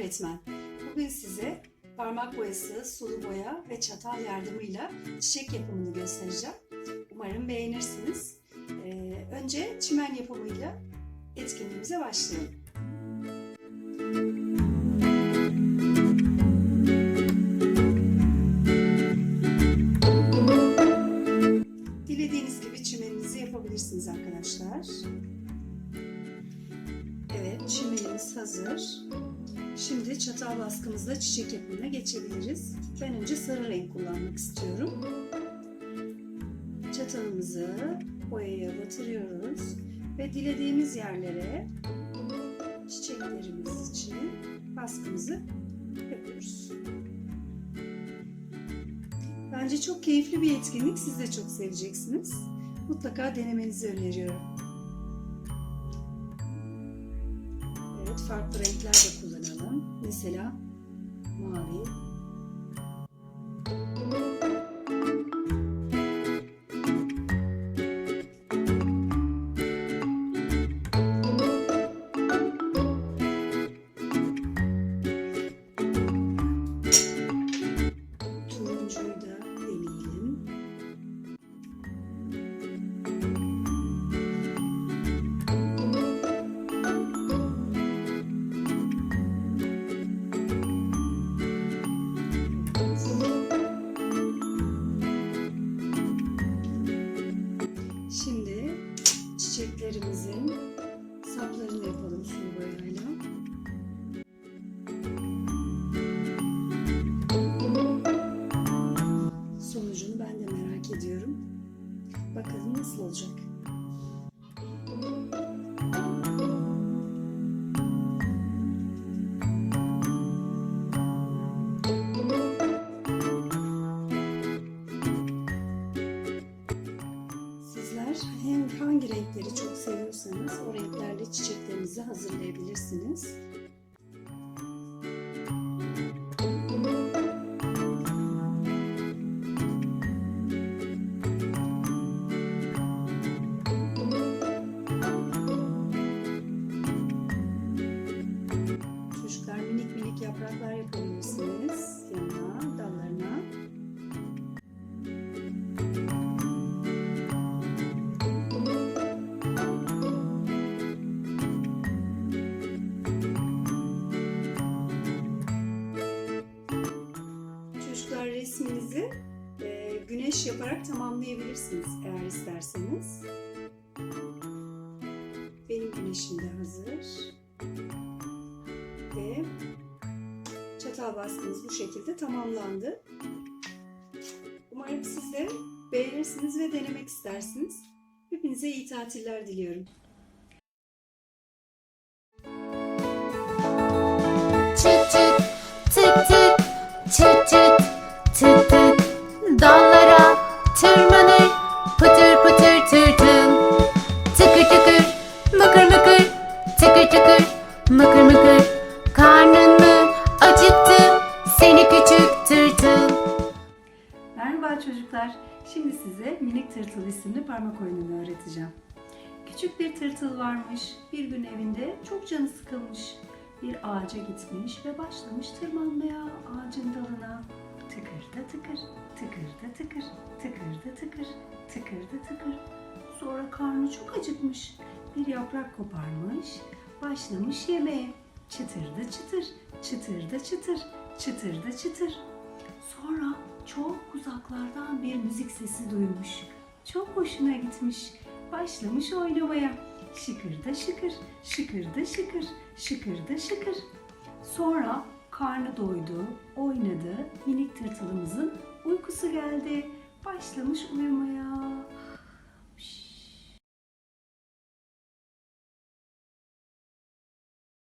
öğretmen. Bugün size parmak boyası, sulu boya ve çatal yardımıyla çiçek yapımını göstereceğim. Umarım beğenirsiniz. Ee, önce çimen yapımıyla etkinliğimize başlayalım. Dilediğiniz gibi çimeninizi yapabilirsiniz arkadaşlar. Evet, çimenimiz hazır. Şimdi çatal baskımızla çiçek yapımına geçebiliriz. Ben önce sarı renk kullanmak istiyorum. Çatalımızı boyaya batırıyoruz ve dilediğimiz yerlere çiçeklerimiz için baskımızı yapıyoruz. Bence çok keyifli bir etkinlik. Siz de çok seveceksiniz. Mutlaka denemenizi öneriyorum. Farklı renkler de kullanalım. Mesela mavi. Virgulzinha. Renkleri çok seviyorsanız o renklerle çiçeklerinizi hazırlayabilirsiniz. Yaparak tamamlayabilirsiniz eğer isterseniz. Benim güneşim de hazır. Ve çatal baskımız bu şekilde tamamlandı. Umarım siz de beğenirsiniz ve denemek istersiniz. Hepinize iyi tatiller diliyorum. Tırmanır pıtır pıtır tırtıl tıkır tıkır mıkır mıkır tıkır tıkır mıkır mıkır karnın mı acıktı seni küçük tırtıl Merhaba çocuklar. Şimdi size minik tırtıl isimli parmak oyununu öğreteceğim. Küçük bir tırtıl varmış. Bir gün evinde çok canı sıkılmış. Bir ağaca gitmiş ve başlamış tırmanmaya ağacın dalına. Tıkır da tıkır, tıkır da tıkır, tıkır da tıkır. Sonra karnı çok acıkmış. Bir yaprak koparmış, başlamış yemeye. Çıtır da çıtır, çıtır da çıtır, çıtır da çıtır. Sonra çok uzaklardan bir müzik sesi duymuş. Çok hoşuna gitmiş. Başlamış oynamaya. Şıkır da şıkır, şıkır da şıkır, şıkır da şıkır. Sonra karnı doydu, oynadı. Minik tırtılımızın uykusu geldi. Başlamış uyumaya.